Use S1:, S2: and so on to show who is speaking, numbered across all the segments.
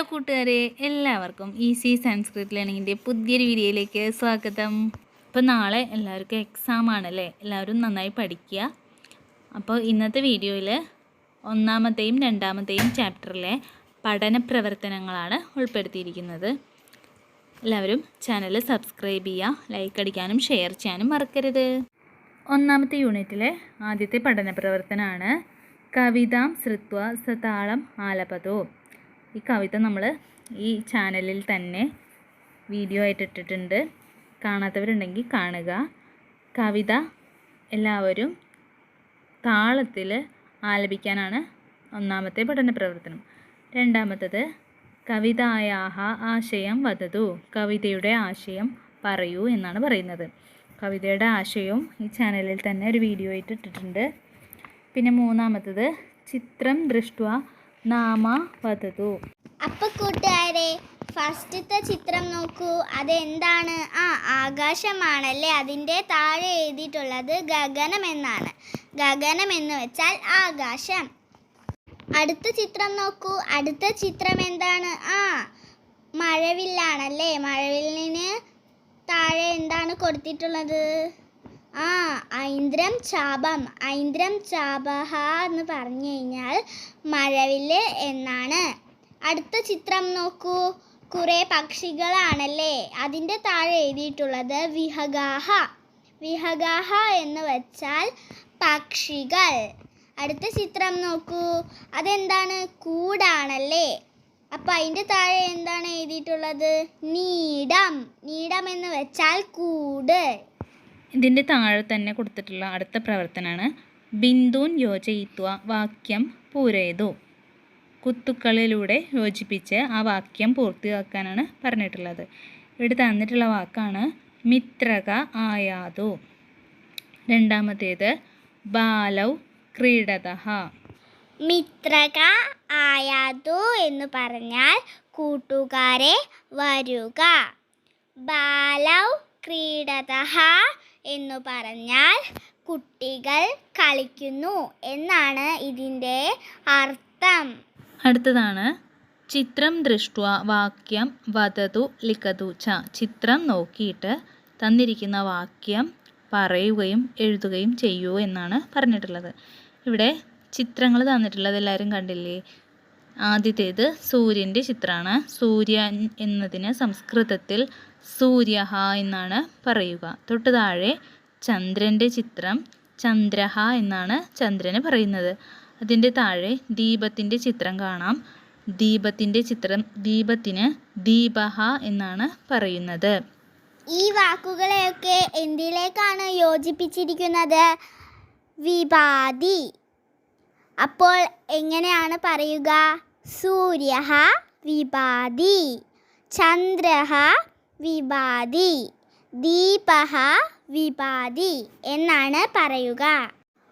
S1: Hello കൂട്ടുകാരെ എല്ലാവർക്കും easy Sanskrit ലേണിങ്ങിന്റെ പുതിയൊരു വീഡിയോയിലേക്ക് സ്വാഗതം. അപ്പോൾ നാളെ എല്ലാവർക്കും എക്സാം ആണല്ലേ? എല്ലാവരും നന്നായി പഠിക്കുക. അപ്പോൾ ഇന്നത്തെ വീഡിയോയിൽ ഒന്നാമത്തെയും രണ്ടാമത്തെയും ചാപ്റ്ററിലെ പഠന പ്രവർത്തനങ്ങളാണ് ഉൾപ്പെടുത്തിയിരിക്കുന്നത്. എല്ലാവരും ചാനൽ സബ്സ്ക്രൈബ് ചെയ്യുക ലൈക്ക് അടിക്കാനും ഷെയർ ചെയ്യാനും മറക്കരുത്. ഒന്നാമത്തെ യൂണിറ്റിലെ ആദ്യത്തെ പഠന പ്രവർത്തനമാണ് കവിതാം ശ്രുത്വ സതാളം ആലപതോ. ഈ കവിത നമ്മൾ ഈ ചാനലിൽ തന്നെ വീഡിയോ ആയിട്ട് ഇട്ടിട്ടുണ്ട്. കാണാത്തവരുണ്ടെങ്കിൽ കാണുക. കവിത എല്ലാവരും താളത്തിൽ ആലപിക്കാനാണ് ഒന്നാമത്തെ പഠന പ്രവർത്തനം. രണ്ടാമത്തത് കവിതായാഹ ആശയം വദതു കവിതയുടെ ആശയം പറയൂ എന്നാണ് പറയുന്നത്. കവിതയുടെ ആശയവും ഈ ചാനലിൽ തന്നെ ഒരു വീഡിയോ ആയിട്ട് ഇട്ടിട്ടുണ്ട്. പിന്നെ മൂന്നാമത്തത് ചിത്രം ദൃഷ്ട നാമ വധതു
S2: അപ്പൊ കൂട്ടുകാരെ ഫസ്റ്റത്തെ ചിത്രം നോക്കൂ. അതെന്താണ്? ആ ആകാശമാണല്ലേ അതിന്റെ താഴെ എഴുതിയിട്ടുള്ളത് ഗഗനം എന്നാണ്. ഗഗനം എന്ന് വെച്ചാൽ ആകാശം. അടുത്ത ചിത്രം നോക്കൂ. അടുത്ത ചിത്രം എന്താണ്? ആ മഴവില്ലാണല്ലേ? മഴവില്ലിന് താഴെ എന്താണ് കൊടുത്തിട്ടുള്ളത്? ആ ഐന്ദ്രം ചാപം. ഐന്ദ്രം ചാപഹ എന്ന് പറഞ്ഞു കഴിഞ്ഞാൽ മഴവിൽ എന്നാണ്. അടുത്ത ചിത്രം നോക്കൂ. കുറെ പക്ഷികളാണല്ലേ? അതിന്റെ താഴെ എഴുതിയിട്ടുള്ളത് വിഹഗാഹ. വിഹഗാഹ എന്ന് വെച്ചാൽ പക്ഷികൾ. അടുത്ത ചിത്രം നോക്കൂ. അതെന്താണ്? കൂടാണല്ലേ? അപ്പം അതിന്റെ താഴെ എന്താണ് എഴുതിയിട്ടുള്ളത്? നീടം. നീടം എന്ന് വെച്ചാൽ കൂട്.
S1: ഇതിന്റെ താഴെ തന്നെ കൊടുത്തിട്ടുള്ള അടുത്ത പ്രവർത്തനമാണ് ബിന്ദുൻ യോജയിത്വ വാക്യം പൂരയതു കുത്തുക്കളിലൂടെ യോജിപ്പിച്ച് ആ വാക്യം പൂർത്തിയാക്കാനാണ് പറഞ്ഞിട്ടുള്ളത്. ഇവിടെ തന്നിട്ടുള്ള വാക്കാണ് മിത്രക ആയാതു. രണ്ടാമത്തേത് ബാലൗ ക്രീഡത
S2: മിത്രക ആയാതു എന്ന് പറഞ്ഞാൽ കൂട്ടുകാരെ വരുക. ബാലൗ ക്രീഡതഃ എന്ന് പറഞ്ഞാൽ കുട്ടികൾ കളിക്കുന്നു എന്നാണ് ഇതിന്റെ അർത്ഥം.
S1: അടുത്തതാണ്. ചിത്രം ദൃഷ്ട വാക്യം വദതു ലിഖതു ച. ചിത്രം നോക്കിയിട്ട് തന്നിരിക്കുന്ന വാക്യം പറയുകയും എഴുതുകയും ചെയ്യൂ എന്നാണ് പറഞ്ഞിട്ടുള്ളത്. ഇവിടെ ചിത്രങ്ങൾ തന്നിട്ടുള്ളത് എല്ലാവരും കണ്ടില്ലേ? ആദ്യത്തേത് സൂര്യന്റെ ചിത്രമാണ്. സൂര്യൻ എന്നതിന് സംസ്കൃതത്തിൽ സൂര്യഹ എന്നാണ് പറയുക. തൊട്ട് താഴെ ചന്ദ്രന്റെ ചിത്രം ചന്ദ്രഹ എന്നാണ് ചന്ദ്രന് പറയുന്നത്. അതിന്റെ താഴെ ദീപത്തിന്റെ ചിത്രം കാണാം. ദീപത്തിന്റെ ചിത്രം ദീപത്തിന് ദീപഹ എന്നാണ് പറയുന്നത്.
S2: ഈ വാക്കുകളെയൊക്കെ എന്തിലേക്കാണ് യോജിപ്പിച്ചിരിക്കുന്നത്? വിവാദി അപ്പോൾ എങ്ങനെയാണ് പറയുക? സൂര്യ വിവാദി ചന്ദ്ര വിവാദി ദീപഹ വിപാതി എന്നാണ് പറയുക.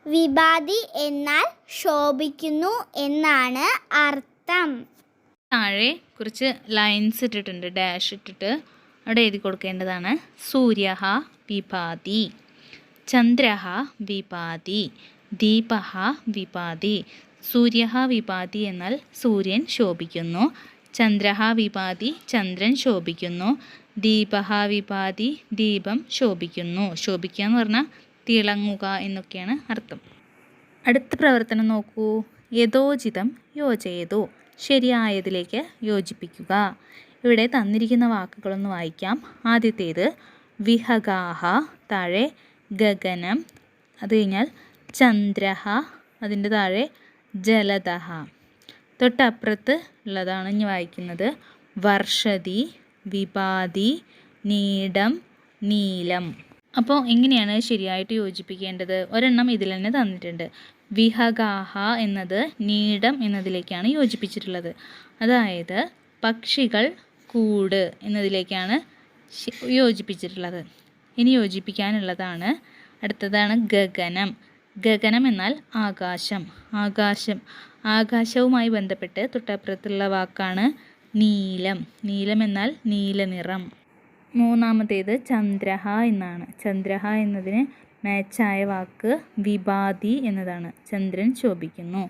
S2: വിപാതി എന്നാൽ ശോഭിക്കുന്നു എന്നാണ് അർത്ഥം.
S1: താഴെ കുറച്ച് ലൈൻസ് ഇട്ടിട്ടുണ്ട് ഡാഷ് ഇട്ടിട്ട്. അവിടെ എഴുതി കൊടുക്കേണ്ടതാണ്. സൂര്യഹ വിപാതി ചന്ദ്രഹ വിപാതി ദീപഹ വിപാതി സൂര്യഹ വിപാതി എന്നാൽ സൂര്യൻ ശോഭിക്കുന്നു. ചന്ദ്രഹ വിപാതി ചന്ദ്രൻ ശോഭിക്കുന്നു. ദീപഹ വിഭാതി ദീപം ശോഭിക്കുന്നു. ശോഭിക്കുക എന്ന് പറഞ്ഞാൽ തിളങ്ങുക എന്നൊക്കെയാണ് അർത്ഥം. അടുത്ത പ്രവർത്തനം നോക്കൂ. യഥോചിതം യോജയതോ. ശരിയായതിലേക്ക് യോജിപ്പിക്കുക. ഇവിടെ തന്നിരിക്കുന്ന വാക്കുകളൊന്ന് വായിക്കാം. ആദ്യത്തേത് വിഹഗാഹ താഴെ ഗഗനം അത് കഴിഞ്ഞാൽ ചന്ദ്രഹ അതിന്റെ താഴെ ജലദഹ. തൊട്ടപ്പുറത്ത് ഉള്ളതാണ് ഇനി വായിക്കുന്നത്. വർഷതി വിപാതി നീടം നീലം. അപ്പോൾ എങ്ങനെയാണ് ശരിയായിട്ട് യോജിപ്പിക്കേണ്ടത്. ഒരെണ്ണം ഇതിൽ തന്നെ തന്നിട്ടുണ്ട്. വിഹഗാഹ എന്നത് നീടം എന്നതിലേക്കാണ് യോജിപ്പിച്ചിട്ടുള്ളത്. അതായത് പക്ഷികൾ കൂട് എന്നതിലേക്കാണ് യോജിപ്പിച്ചിട്ടുള്ളത്. ഇനി യോജിപ്പിക്കാനുള്ളതാണ് അടുത്തതാണ് ഗഗനം. ഗഗനം എന്നാൽ ആകാശം. ആകാശം. ആകാശവുമായി ബന്ധപ്പെട്ട് തൊട്ടപ്പുറത്തുള്ള വാക്കാണ് നീലം. നീലം എന്നാൽ നീലനിറം മൂന്നാമത്തേത് ചന്ദ്രഹ എന്നാണ്. ചന്ദ്രഹ എന്നതിന് മാച്ചായ വാക്ക് വിഭാതി എന്നതാണ്. ചന്ദ്രൻ ശോഭിക്കുന്നു.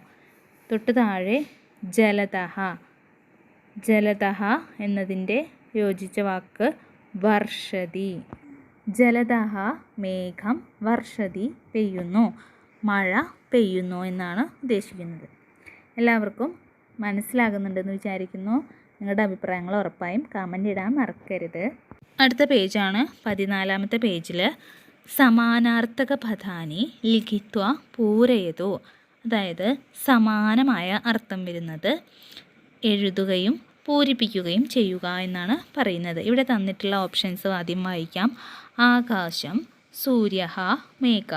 S1: തൊട്ട് താഴെ ജലതഹ. ജലതഹ എന്നതിന്റെ യോജിച്ച വാക്ക് വർഷതി. ജലതഹ മേഘം വർഷതി പെയ്യുന്നു. മഴ പെയ്യുന്നു എന്നാണ് ഉദ്ദേശിക്കുന്നത്. എല്ലാവർക്കും മനസ്സിലാകുന്നുണ്ടെന്ന് വിചാരിക്കുന്നു. നിങ്ങളുടെ അഭിപ്രായങ്ങൾ ഉറപ്പായും കമന്റ് ഇടാൻ മറക്കരുത്. അടുത്ത പേജാണ്. പതിനാലാമത്തെ പേജിൽ സമാനാർത്ഥക പദാനി ലിഖിത്വ പൂരയതോ അതായത് സമാനമായ അർത്ഥം വരുന്നത് എഴുതുകയും പൂരിപ്പിക്കുകയും ചെയ്യുക എന്നാണ് പറയുന്നത്. ഇവിടെ തന്നിട്ടുള്ള ഓപ്ഷൻസ് ആദ്യം വായിക്കാം. ആകാശം സൂര്യ മേഘ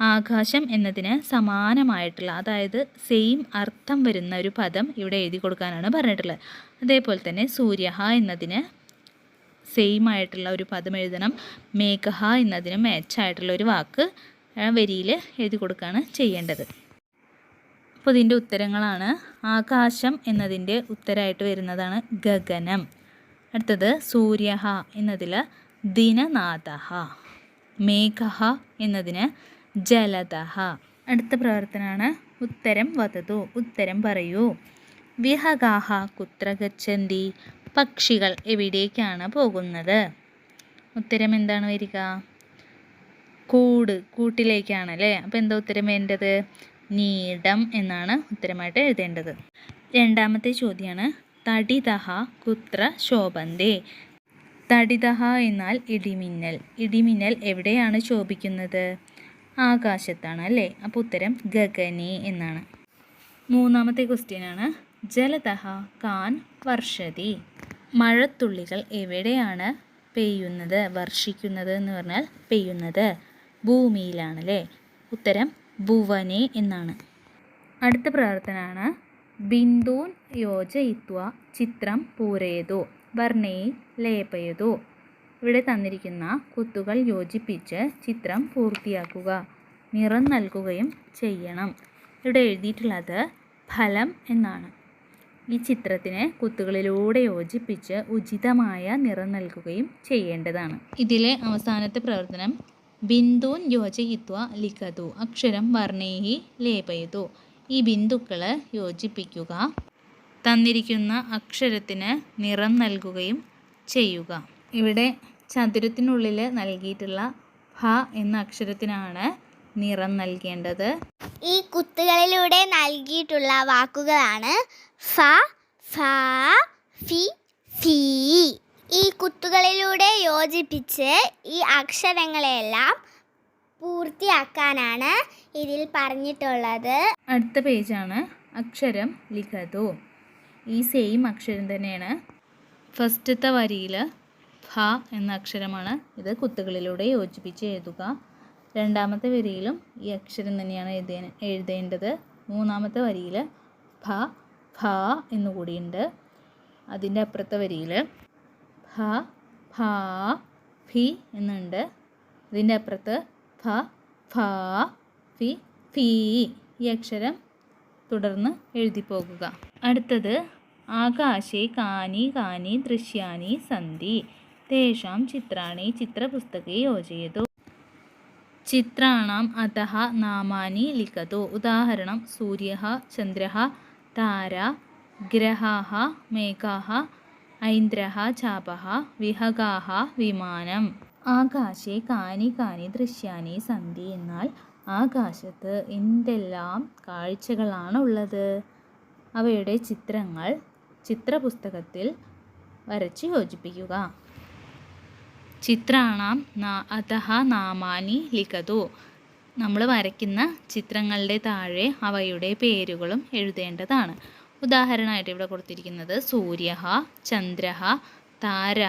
S1: ആകാശം എന്നതിന് സമാനമായിട്ടുള്ള അതായത് സെയിം അർത്ഥം വരുന്ന ഒരു പദം ഇവിടെ എഴുതി കൊടുക്കാനാണ് പറഞ്ഞിട്ടുള്ളത്. അതേപോലെ തന്നെ സൂര്യഹ എന്നതിന് സെയിം ആയിട്ടുള്ള ഒരു പദം എഴുതണം. മേഘ എന്നതിന് മാച്ചായിട്ടുള്ള ഒരു വാക്ക് വരിയിൽ എഴുതി കൊടുക്കുകയാണ് ചെയ്യേണ്ടത്. അപ്പോൾ ഇതിന്റെ ഉത്തരങ്ങളാണ്. ആകാശം എന്നതിന്റെ ഉത്തരമായിട്ട് വരുന്നതാണ് ഗഗനം. അടുത്തത് സൂര്യഹ എന്നതിൽ ദിനനാഥ മേഘ എന്നതിന് ജലതഃ അടുത്ത പ്രവർത്തനമാണ് ഉത്തരം വതതു. ഉത്തരം പറയൂ. വിഹഗാഹ കുത്ര ഗച്ഛന്തി പക്ഷികൾ എവിടേക്കാണ് പോകുന്നത്? ഉത്തരം എന്താണ് വരിക? കൂട് കൂട്ടിലേക്കാണ് അല്ലേ അപ്പോൾ എന്താ ഉത്തരം വേണ്ടത്? നീടം എന്നാണ് ഉത്തരമായിട്ട് എഴുതേണ്ടത്. രണ്ടാമത്തെ ചോദ്യമാണ് തടിതഹ കുത്ര ശോഭന്തേ. തടിതഹ എന്നാൽ ഇടിമിന്നൽ. ഇടിമിന്നൽ എവിടെയാണ് ശോഭിക്കുന്നത്? ആകാശത്താണ് അല്ലേ? അപ്പോൾ ഉത്തരം ഗഗനി എന്നാണ്. മൂന്നാമത്തെ ക്വസ്റ്റ്യനാണ് ജലതഹ കാൻ വർഷതി. മഴത്തുള്ളികൾ എവിടെയാണ് പെയ്യുന്നത് വർഷിക്കുന്നത് എന്ന് പറഞ്ഞാൽ പെയ്യുന്നത്? ഭൂമിയിലാണ് അല്ലേ ഉത്തരം ഭുവനെ എന്നാണ്. അടുത്ത പ്രവർത്തനമാണ് ബിന്ദൂൻ യോജയിത്വ ചിത്രം പൂരയതോ വർണയിൽ ലേപയതോ. ഇവിടെ തന്നിരിക്കുന്ന കുത്തുകൾ യോജിപ്പിച്ച് ചിത്രം പൂർത്തിയാക്കുക. നിറം നൽകുകയും ചെയ്യണം. ഇവിടെ എഴുതിയിട്ടുള്ളത് ഫലം എന്നാണ്. ഈ ചിത്രത്തിന് കുത്തുകളിലൂടെ യോജിപ്പിച്ച് ഉചിതമായ നിറം നൽകുകയും ചെയ്യേണ്ടതാണ്. ഇതിലെ അവസാനത്തെ പ്രവർത്തനം ബിന്ദൂൻ യോജയിത്വ ലിഖതു അക്ഷരം വർണേഹി ലേപയതു ഈ ബിന്ദുക്കൾ യോജിപ്പിക്കുക തന്നിരിക്കുന്ന അക്ഷരത്തിന് നിറം നൽകുകയും ചെയ്യുക. ഇവിടെ ചതുരത്തിനുള്ളിൽ നൽകിയിട്ടുള്ള ഭ എന്ന അക്ഷരത്തിനാണ് നിറം നൽകേണ്ടത്.
S2: ഈ കുത്തുകളിലൂടെ നൽകിയിട്ടുള്ള വാക്കുകളാണ് ഫ ഫ ഫി ഫി. ഈ കുത്തുകളിലൂടെ യോജിപ്പിച്ച് ഈ അക്ഷരങ്ങളെല്ലാം പൂർത്തിയാക്കാനാണ് ഇതിൽ പറഞ്ഞിട്ടുള്ളത്.
S1: അടുത്ത പേജാണ് അക്ഷരം ലിഖതു. ഈ സെയിം അക്ഷരം തന്നെയാണ് ഫസ്റ്റത്തെ വരിയിൽ ഭ എന്ന അക്ഷരമാണ് ഇത് കുത്തുകളിലൂടെ യോജിപ്പിച്ച് എഴുതുക. രണ്ടാമത്തെ വരിയിലും ഈ അക്ഷരം തന്നെയാണ് എഴുതേ എഴുതേണ്ടത്. മൂന്നാമത്തെ വരിയിൽ ഫ ഭ എന്നുകൂടിയുണ്ട് അതിന്റെ അപ്പുറത്തെ വരിയിൽ ഫ ഫ ഫി എന്നുണ്ട്. ഇതിന്റെ അപ്പുറത്ത് ഫ ഫ ഫി ഫീ ഈ അക്ഷരം തുടർന്ന് എഴുതി പോകുക. അടുത്തത് ആകാശേ കാനി കാനി ദൃശ്യാനി സന്തി തേഷാം ചിത്രാണി ചിത്രപുസ്തകെ യോജയതു ചിത്രാണാം അധഃ നാമാനി ലിഖതു ഉദാഹരണം സൂര്യ ചന്ദ്ര താര ഗ്രഹ മേഘാः ഐന്ദ്ര ചാപ വിഹഗാः വിമാനം ആകാശെ കാനി കാനി ദൃശ്യാനി സന്ധി എന്നാൽ ആകാശത്ത് എന്തെല്ലാം കാഴ്ചകളാണ് ഉള്ളത് അവയുടെ ചിത്രങ്ങൾ ചിത്രപുസ്തകത്തിൽ വരച്ച് യോജിപ്പിക്കുക. ചിത്രാണാം അതഹ നാമാനി ലിഖതു. നമ്മൾ വരയ്ക്കുന്ന ചിത്രങ്ങളുടെ താഴെ അവയുടെ പേരുകളും എഴുതേണ്ടതാണ്. ഉദാഹരണമായിട്ട് ഇവിടെ കൊടുത്തിരിക്കുന്നത് സൂര്യ ചന്ദ്ര താര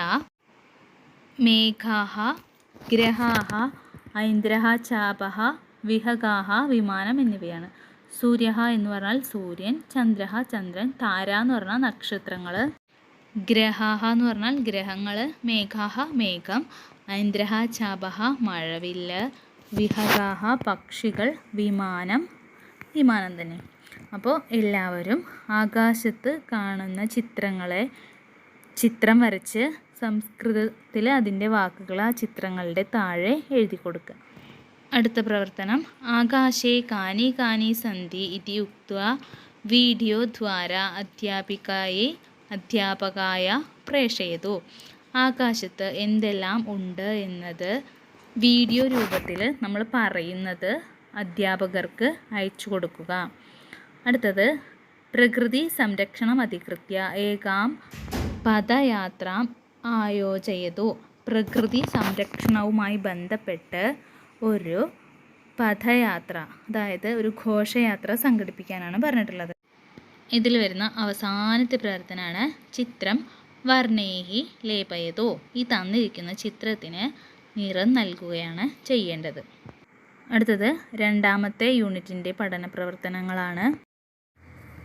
S1: മേഘാഹ ഗ്രഹാഹ ഐന്ദ്രഹ ചാപഹ വിഹകാഹ വിമാനം എന്നിവയാണ്. സൂര്യ എന്ന് പറഞ്ഞാൽ സൂര്യൻ ചന്ദ്ര ചന്ദ്രൻ താര എന്ന് പറഞ്ഞാൽ നക്ഷത്രങ്ങൾ. ഗ്രഹാഹ എന്ന് പറഞ്ഞാൽ ഗ്രഹങ്ങൾ മേഘാഹ മേഘം ഐന്ദ്രഹ ചാപഹ മഴവില്ല് വിഹഗാഹ പക്ഷികൾ വിമാനം വിമാനം തന്നെ. അപ്പോൾ എല്ലാവരും ആകാശത്ത് കാണുന്ന ചിത്രങ്ങളെ ചിത്രം വരച്ച് സംസ്കൃതത്തിൽ അതിന്റെ വാക്കുകൾ ആ ചിത്രങ്ങളുടെ താഴെ എഴുതി കൊടുക്കുക. അടുത്ത പ്രവർത്തനം. ആകാശേ കാനി കാനി സന്ധി ഇതി ഉക്ത വീഡിയോ ദ്വാര അധ്യാപികായെ അധ്യാപകായ പ്രേഷയതു ആകാശത്ത് എന്തെല്ലാം ഉണ്ട് എന്നത് വീഡിയോ രൂപത്തിൽ നമ്മൾ പറയുന്നത് അധ്യാപകർക്ക് അയച്ചു കൊടുക്കുക. അടുത്തത് പ്രകൃതി സംരക്ഷണം അധികൃത്യ ഏകാം പദയാത്ര ആയോജയതു. പ്രകൃതി സംരക്ഷണവുമായി ബന്ധപ്പെട്ട് ഒരു പദയാത്ര അതായത് ഒരു ഘോഷയാത്ര സംഘടിപ്പിക്കാനാണ് പറഞ്ഞിട്ടുള്ളത്. ഇതിൽ വരുന്ന അവസാനത്തെ പ്രവർത്തനമാണ് ചിത്രം വർണേഹി ലേപയതോ. ഈ തന്നിരിക്കുന്ന ചിത്രത്തിന് നിറം നൽകുകയാണ് ചെയ്യേണ്ടത്. അടുത്തത് രണ്ടാമത്തെ യൂണിറ്റിന്റെ പഠന പ്രവർത്തനങ്ങളാണ്.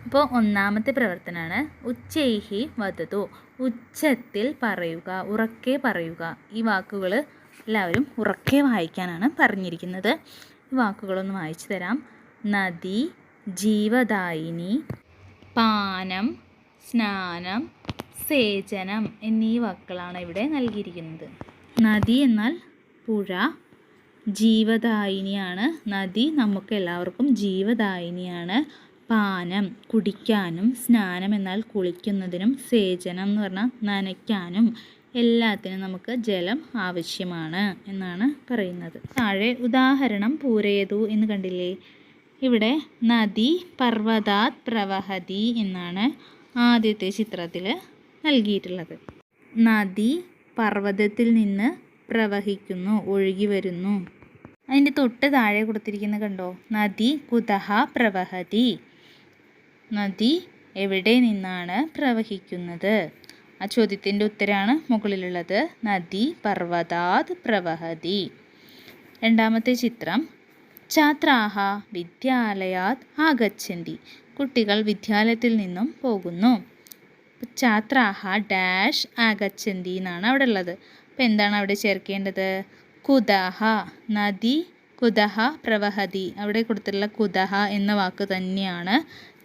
S1: അപ്പോൾ ഒന്നാമത്തെ പ്രവർത്തനമാണ് ഉച്ചൈഹി വധതു ഉച്ചത്തിൽ പറയുക ഉറക്കെ പറയുക. ഈ വാക്കുകൾ എല്ലാവരും ഉറക്കെ വായിക്കാനാണ് പറഞ്ഞിരിക്കുന്നത്. ഈ വാക്കുകളൊന്ന് വായിച്ചു തരാം. നദി ജീവദായിനി പാനം സ്നാനം സേചനം എന്നീ വാക്കുകളാണ് ഇവിടെ നൽകിയിരിക്കുന്നത്. നദി എന്നാൽ പുഴ ജീവദായിനിയാണ് നദി. നമുക്ക് എല്ലാവർക്കും ജീവദായിനിയാണ്. പാനം കുടിക്കാനും സ്നാനം എന്നാൽ കുളിക്കുന്നതിനും സേചനം എന്ന് പറഞ്ഞാൽ നനയ്ക്കാനും എല്ലാത്തിനും നമുക്ക് ജലം ആവശ്യമാണ് എന്നാണ് പറയുന്നത്. താഴെ ഉദാഹരണം പൂരയതു എന്ന് കണ്ടില്ലേ? ഇവിടെ നദി പർവതാത് പ്രവഹതി എന്നാണ് ആദ്യത്തെ ചിത്രത്തിൽ നൽകിയിട്ടുള്ളത്. നദി പർവതത്തിൽ നിന്ന് പ്രവഹിക്കുന്നു ഒഴുകി വരുന്നു. അതിന്റെ തൊട്ട് താഴെ കൊടുത്തിരിക്കുന്ന കണ്ടോ? നദി കുതഹ പ്രവഹതി. നദി എവിടെ നിന്നാണ് പ്രവഹിക്കുന്നത്? ആ ചോദ്യത്തിന്റെ ഉത്തരമാണ് മുകളിലുള്ളത്. നദി പർവതാത് പ്രവഹതി. രണ്ടാമത്തെ ചിത്രം ഛാത്രാഹ വിദ്യാലയാത് ആഗച്ഛന്തി. കുട്ടികൾ വിദ്യാലയത്തിൽ നിന്നും പോകുന്നു. ഛാത്രാഹ ഡാഷ് ആഗച്ഛന്തി എന്നാണ് അവിടെ ഉള്ളത്. അപ്പോൾ എന്താണ് അവിടെ ചേർക്കേണ്ടത്? കുതഹ നദി കുതഹ പ്രവഹതി. അവിടെ കൊടുത്തിട്ടുള്ള കുതഹ എന്ന വാക്ക് തന്നെയാണ്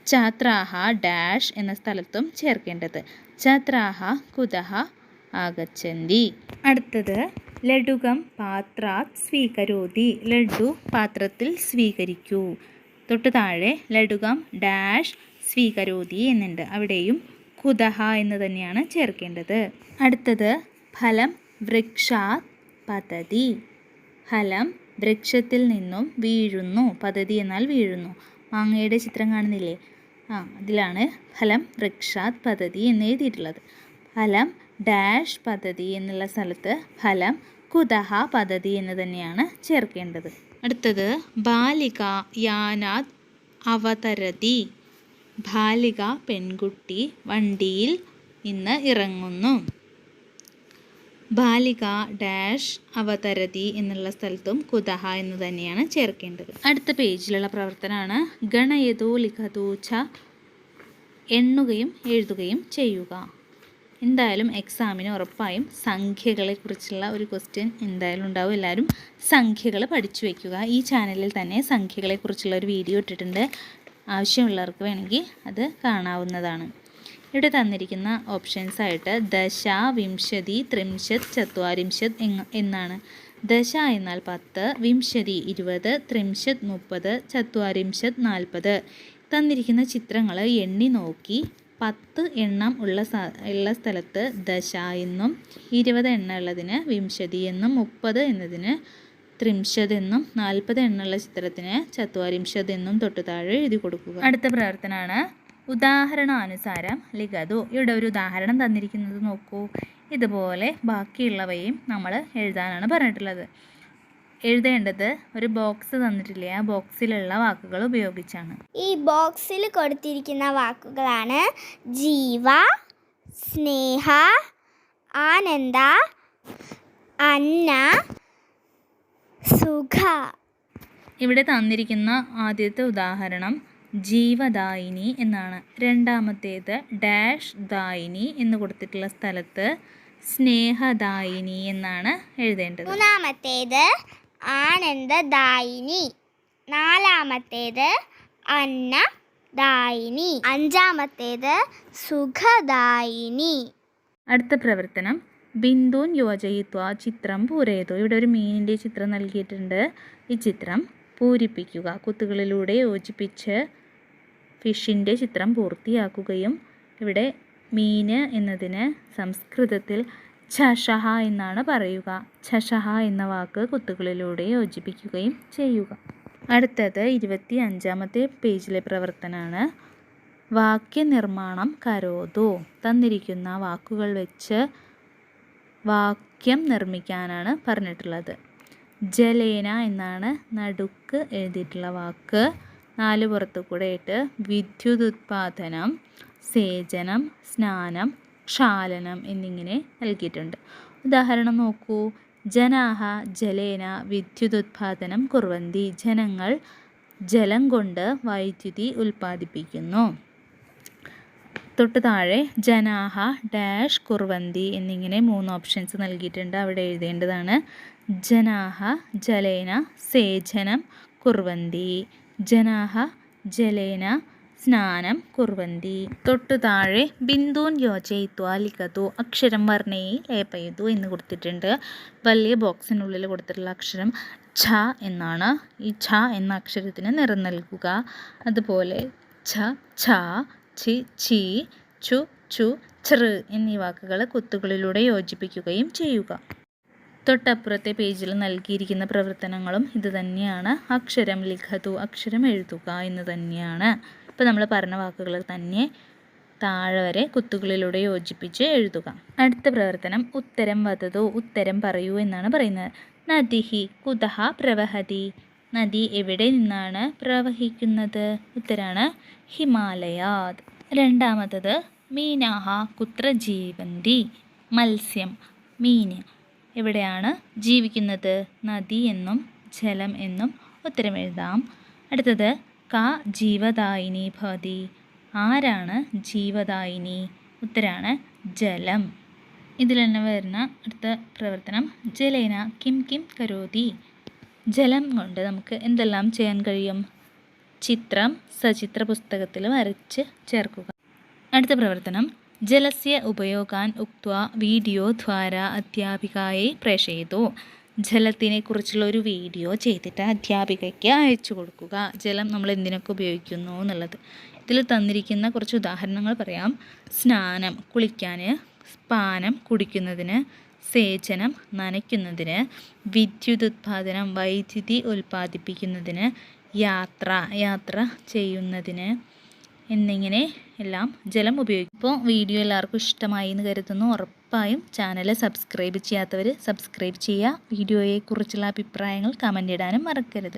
S1: ഛാത്രാഹ ഡാഷ് എന്ന സ്ഥലത്തും ചേർക്കേണ്ടത്. ഛാത്രാഹ കുതഹ ആഗച്ഛന്തി. അടുത്തത് ലഡുകം പാത്രാത് സ്വീകരോതി. ലഡു പാത്രത്തിൽ സ്വീകരിക്കൂ. തൊട്ട് താഴെ ലഡുകം ഡാഷ് സ്വീകരോതി എന്നുണ്ട്. അവിടെയും കുതഹ എന്ന് തന്നെയാണ് ചേർക്കേണ്ടത്. അടുത്തത് ഫലം വൃക്ഷാത് പദ്ധതി. ഫലം വൃക്ഷത്തിൽ നിന്നും വീഴുന്നു. പദ്ധതി എന്നാൽ വീഴുന്നു. മാങ്ങയുടെ ചിത്രം കാണുന്നില്ലേ? ആ അതിലാണ് ഫലം വൃക്ഷാത് പദ്ധതി എന്ന് എഴുതിയിട്ടുള്ളത്. ഫലം ഡാഷ് പദ്ധതി എന്നുള്ള സ്ഥലത്ത് ഫലം കുതഹ പദ്ധതി എന്ന് തന്നെയാണ് ചേർക്കേണ്ടത്. അടുത്തത് ബാലിക യാനാത് അവതരതി. ബാലിക പെൺകുട്ടി വണ്ടിയിൽ നിന്ന് ഇറങ്ങുന്നു. ബാലിക ഡാഷ് അവതരതി എന്നുള്ള സ്ഥലത്തും കുതഹ എന്ന് തന്നെയാണ് ചേർക്കേണ്ടത്. അടുത്ത പേജിലുള്ള പ്രവർത്തനമാണ് ഗണയതു ലിഖതു ച എണ്ണുകയും എഴുതുകയും ചെയ്യുക. എന്തായാലും എക്സാമിന് ഉറപ്പായും സംഖ്യകളെക്കുറിച്ചുള്ള ഒരു ക്വസ്റ്റ്യൻ എന്തായാലും ഉണ്ടാവും. എല്ലാവരും സംഖ്യകൾ പഠിച്ചു വയ്ക്കുക ഈ ചാനലിൽ തന്നെ സംഖ്യകളെക്കുറിച്ചുള്ള ഒരു വീഡിയോ ഇട്ടിട്ടുണ്ട്. ആവശ്യമുള്ളവർക്ക് വേണമെങ്കിൽ അത് കാണാവുന്നതാണ്. ഇവിടെ തന്നിരിക്കുന്ന ഓപ്ഷൻസ് ആയിട്ട് ദശ വിംശതി ത്രിംശത് ചത്വാരിംശത് എന്നാണ്. ദശ എന്നാൽ പത്ത് വിംശതി ഇരുപത് ത്രിംശത് മുപ്പത് ചത്വാരിംശത് നാൽപ്പത്. തന്നിരിക്കുന്ന ചിത്രങ്ങൾ എണ്ണി നോക്കി പത്ത് എണ്ണം ഉള്ള ഉള്ള സ്ഥലത്ത് ദശ എന്നും ഇരുപത് എണ്ണം ഉള്ളതിന് വിംശതി എന്നും മുപ്പത് എന്നതിന് ത്രിംശത് എന്നും നാൽപ്പത് എണ്ണുള്ള ചിത്രത്തിന് ചത്വാരിംശത് എന്നും തൊട്ടു താഴെ എഴുതി കൊടുക്കുക. അടുത്ത പ്രവർത്തനമാണ്. ഉദാഹരണാനുസാരം ലിഖതു. ഇവിടെ ഒരു ഉദാഹരണം തന്നിരിക്കുന്നത് നോക്കൂ. ഇതുപോലെ ബാക്കിയുള്ളവയും നമ്മൾ എഴുതാനാണ് പറഞ്ഞിട്ടുള്ളത്. എഴുതേണ്ടത് ഒരു ബോക്സ് തന്നിട്ടില്ലേ? ആ ബോക്സിലുള്ള വാക്കുകൾ ഉപയോഗിച്ചാണ്.
S2: ഈ ബോക്സിൽ കൊടുത്തിരിക്കുന്ന വാക്കുകളാണ് ജീവ സ്നേഹ ആനന്ദ അന്ന സുഖ.
S1: ഇവിടെ തന്നിരിക്കുന്ന ആദ്യത്തെ ഉദാഹരണം ജീവദായിനി എന്നാണ്. രണ്ടാമത്തേത് ഡാഷ് ദായിനി എന്ന് കൊടുത്തിട്ടുള്ള സ്ഥലത്ത് സ്നേഹദായിനി എന്നാണ് എഴുതേണ്ടത്.
S2: മൂന്നാമത്തേത് ആനന്ദദായിനി. നാലാമത്തേത് അന്നദായിനി. അഞ്ചാമത്തേത് സുഖദായിനി.
S1: അടുത്ത പ്രവർത്തനം. ബിന്ദുൻ യോജയിത്വ ചിത്രം പൂരയതു. ഇവിടെ ഒരു മീനിന്റെ ചിത്രം നൽകിയിട്ടുണ്ട്. ഈ ചിത്രം പൂരിപ്പിക്കുക. കുത്തുകളിലൂടെ യോജിപ്പിച്ച് ഫിഷിന്റെ ചിത്രം പൂർത്തിയാക്കുകയും ഇവിടെ മീന് എന്നതിന് സംസ്കൃതത്തിൽ ഛഷഹ എന്നാണ് പറയുക. ഛഷഹ എന്ന വാക്ക് കുത്തുകളിലൂടെ യോജിപ്പിക്കുകയും ചെയ്യുക. അടുത്തത് ഇരുപത്തി അഞ്ചാമത്തെ പേജിലെ പ്രവർത്തനമാണ്. വാക്യനിർമ്മാണം കരോതു. തന്നിരിക്കുന്ന വാക്കുകൾ വെച്ച് വാക്യം നിർമ്മിക്കാനാണ് പറഞ്ഞിട്ടുള്ളത്. ജലേന എന്നാണ് നടുക്ക് എഴുതിയിട്ടുള്ള വാക്ക്. നാല് പുറത്തു കൂടെ ഇട്ട് വിദ്യുത് ഉത്പാദനം സേചനം സ്നാനം ക്ഷാലനം എന്നിങ്ങനെ നൽകിയിട്ടുണ്ട്. ഉദാഹരണം നോക്കൂ. ജനാഹ ജലേന വിദ്യുതുത്പാദനം കുറവന്തി. ജനങ്ങൾ ജലം കൊണ്ട് വൈദ്യുതി ഉൽപ്പാദിപ്പിക്കുന്നു. തൊട്ട് താഴെ ജനാഹ ഡാഷ് കുർവന്തി എന്നിങ്ങനെ മൂന്ന് ഓപ്ഷൻസ് നൽകിയിട്ടുണ്ട്. അവിടെ എഴുതേണ്ടതാണ്. ജനാഹ ജലേന സേചനം കുർവന്തി ജനാഹ ജലേന സ്നാനം കുർവന്തി. തൊട്ടു താഴെ ബിന്ദൂൻ യോജയിത്വ ലിഖതു. അക്ഷരം വർണയെ ലേപയതു എന്ന് കൊടുത്തിട്ടുണ്ട്. വലിയ ബോക്സിനുള്ളിൽ കൊടുത്തിട്ടുള്ള അക്ഷരം ഛ എന്നാണ്. ഈ ഛ എന്ന അക്ഷരത്തിന് നിറം നൽകുക. അതുപോലെ ഛ ഛ ചി ചി ചു ചു ചൃ എന്നീ വാക്കുകൾ കുത്തുകളിലൂടെ യോജിപ്പിക്കുകയും ചെയ്യുക. തൊട്ടപ്പുറത്തെ പേജിൽ നൽകിയിരിക്കുന്ന പ്രവർത്തനങ്ങളും ഇത് തന്നെയാണ്. അക്ഷരം ലിഖതു അക്ഷരം എഴുതുക എന്ന് തന്നെയാണ്. ഇപ്പോൾ നമ്മൾ പറഞ്ഞ വാക്കുകൾ തന്നെ താഴെ വരെ കുത്തുകളിലൂടെ യോജിപ്പിച്ച് എഴുതുക. അടുത്ത പ്രവർത്തനം ഉത്തരം വതതോ ഉത്തരം പറയൂ എന്നാണ് പറയുന്നത്. നദിഹി കുതഹ പ്രവഹതി. നദി എവിടെ നിന്നാണ് പ്രവഹിക്കുന്നത്? ഉത്തരാണ് ഹിമാലയാത് രണ്ടാമത്തത് മീനാഹ കുത്ര ജീവന്തി മത്സ്യം മീൻ എവിടെയാണ് ജീവിക്കുന്നത്? നദി എന്നും ജലം എന്നും ഉത്തരം എഴുതാം. അടുത്തത് ക ജീവദായിനി ഭവതി. ആരാണ് ജീവദായിനി? ഉത്തരാണ് ജലം. ഇതിൽ തന്നെ വരുന്ന അടുത്ത പ്രവർത്തനം ജലേന കിം കിം കരോതി. ജലം കൊണ്ട് നമുക്ക് എന്തെല്ലാം ചെയ്യാൻ കഴിയും? ചിത്രം സചിത്ര പുസ്തകത്തിൽ വരച്ച് ചേർക്കുക. അടുത്ത പ്രവർത്തനം ജലസ്യ ഉപയോഗാൻ ഉക്വ വീഡിയോ ദ്വാര അധ്യാപികയെ പ്രേഷയിതു. ജലത്തിനെ കുറിച്ചുള്ള ഒരു വീഡിയോ ചെയ്തിട്ട് അധ്യാപികയ്ക്ക് അയച്ചു കൊടുക്കുക. ജലം നമ്മൾ എന്തിനൊക്കെ ഉപയോഗിക്കുന്നു എന്നുള്ളത്. ഇതിൽ തന്നിരിക്കുന്ന കുറച്ച് ഉദാഹരണങ്ങൾ പറയാം. സ്നാനം കുളിക്കാൻ പാനം കുടിക്കുന്നതിന് സേചനം നനയ്ക്കുന്നതിന് വിദ്യുത് ഉത്പാദനം വൈദ്യുതി ഉൽപ്പാദിപ്പിക്കുന്നതിന് യാത്ര യാത്ര ചെയ്യുന്നതിന് എന്നിങ്ങനെ എല്ലാം ജലം ഉപയോഗിക്കും. ഇപ്പോൾ വീഡിയോ എല്ലാവർക്കും ഇഷ്ടമായി എന്ന് കരുതുന്നു. ഉറപ്പായും ചാനൽ സബ്സ്ക്രൈബ് ചെയ്യാത്തവർ സബ്സ്ക്രൈബ് ചെയ്യുക. വീഡിയോയെക്കുറിച്ചുള്ള അഭിപ്രായങ്ങൾ കമന്റ് ഇടാനും മറക്കരുത്.